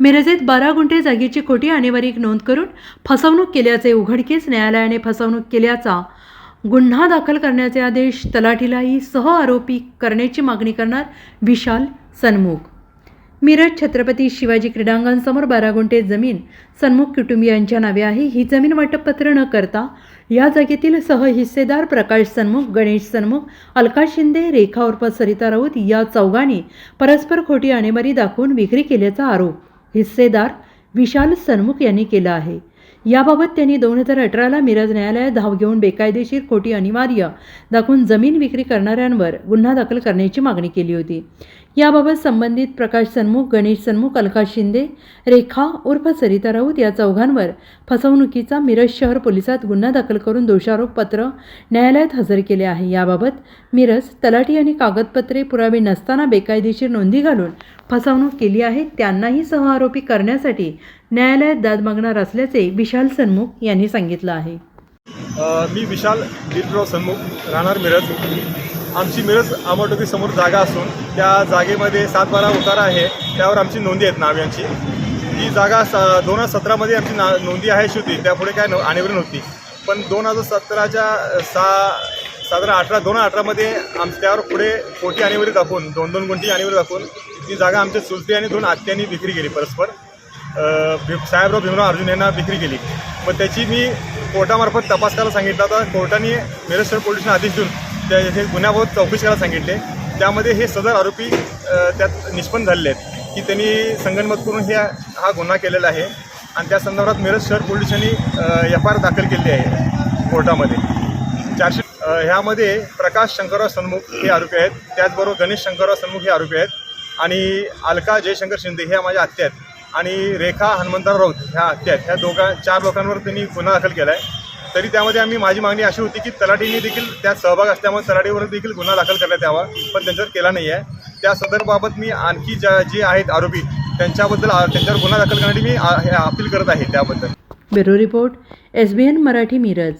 मिरजेत बारा गुंठे जागेची खोटी आणेवारीक नोंद करून फसवणूक केल्याचे उघडकीस न्यायालयाने फसवणूक केल्याचा गुन्हा दाखल करण्याचे आदेश तलाठीलाही सह आरोपी करण्याची मागणी करणार विशाल सन्मुख. मिरज छत्रपती शिवाजी क्रीडांगांसमोर बारा गुंठे जमीन सन्मुख कुटुंबियांच्या नावे आहे. ही जमीन वाटपपत्र न करता या जागेतील सहहिस्सेदार प्रकाश सन्मुख गणेश सन्मुख अलका शिंदे रेखा उर्फ सरिता राऊत या चौघांनी परस्पर खोटी आणेबारी दाखवून विक्री केल्याचा आरोप. हिस्सेदार विशाल सन्मुख यांनी केलं आहे. याबाबत त्यांनी दोन हजार अठराला मिरज न्यायालयात धाव घेऊन बेकायदेशीर खोटी अनिवार्य दाखवून जमीन विक्री करणाऱ्यांवर गुन्हा दाखल करण्याची मागणी केली होती. याबाबत संबंधित प्रकाश सन्मुख गणेश सन्मुख अलका शिंदे रेखा उर्फ सरिता राऊत या चौघांवर फसवणुकीचा मिरज शहर पोलिसात गुन्हा दाखल करून दोषारोप पत्र न्यायालयात हजर केले आहे. याबाबत मिरज तलाठी आणि कागदपत्रे पुरावे नसताना बेकायदेशीर नोंदी घालून फसवणूक केली आहे. त्यांनाही सहआरोपी करण्यासाठी न्यायालयात दाद मागणार असल्याचे विशाल सन्मुख यांनी सांगितलं आहे. मी विशाल गिरराव सन्मुख राहणार मिरज. आमची मिरज आंबाटोकी समोर जागा असून त्या जागेमध्ये सात बारा उतारा आहे. त्यावर आमची नोंदी आहेत नाव यांची ही जागा स दोन हजार सतरामध्ये आमची ना नोंदी आहे होती त्यापुढे काय न आणीवर नव्हती. पण दोन हजार सतराच्या सा साधारण अठरा दोन हजार अठरामध्ये आम त्यावर पुढे कोटी आणीवरी दाखवून दोन दोन कोटी आणीवरी दाखवून ती जागा आमच्या चुलते आणि दोन आत्यांनी विक्री केली परस्पर. भीम साहेबराव भीमराव अर्जुन यांना विक्री केली. मग त्याची मी कोर्टामार्फत तपास करायला सांगितला. होता कोर्टाने मिरज शहर पोलिसांना आदेश देऊन हे गुन्ह्याबाबत चौकशी करायला सांगितले. त्यामध्ये हे सदर आरोपी त्यात निष्पन्न झालेले आहेत. की त्यांनी संगणमत करून हे हा गुन्हा केलेला आहे. आणि त्या संदर्भात मिरज शहर पोलिसांनी एफ आय आर दाखल केली आहे कोर्टामध्ये. चारशे ह्यामध्ये प्रकाश शंकरराव सन्मुख हे आरोपी आहेत. त्याचबरोबर गणेश शंकरराव सन्मुख हे आरोपी आहेत. आणि अलका जयशंकर शिंदे ह्या माझ्या आत्या आहेत. आणि रेखा हनुमंतराव राऊत ह्या आत्या आहेत. ह्या दोघा चार लोकांवर त्यांनी गुन्हा दाखल केला आहे तरी त्यामध्ये आम्ही माझी मागणी अशी होती की तलाठीने देखील त्यात सहभाग असल्यामुळे तलाठीवर देखील गुन्हा दाखल करण्यात यावा पण त्यांच्यावर केला नाही आहे त्या सदरबाबत मी आणखी ज्या जे आहेत आरोपी त्यांच्याबद्दल त्यांच्यावर गुन्हा दाखल करण्यासाठी मी अपील करत आहे त्याबद्दल. Bureau report S B N Marathi Miraj.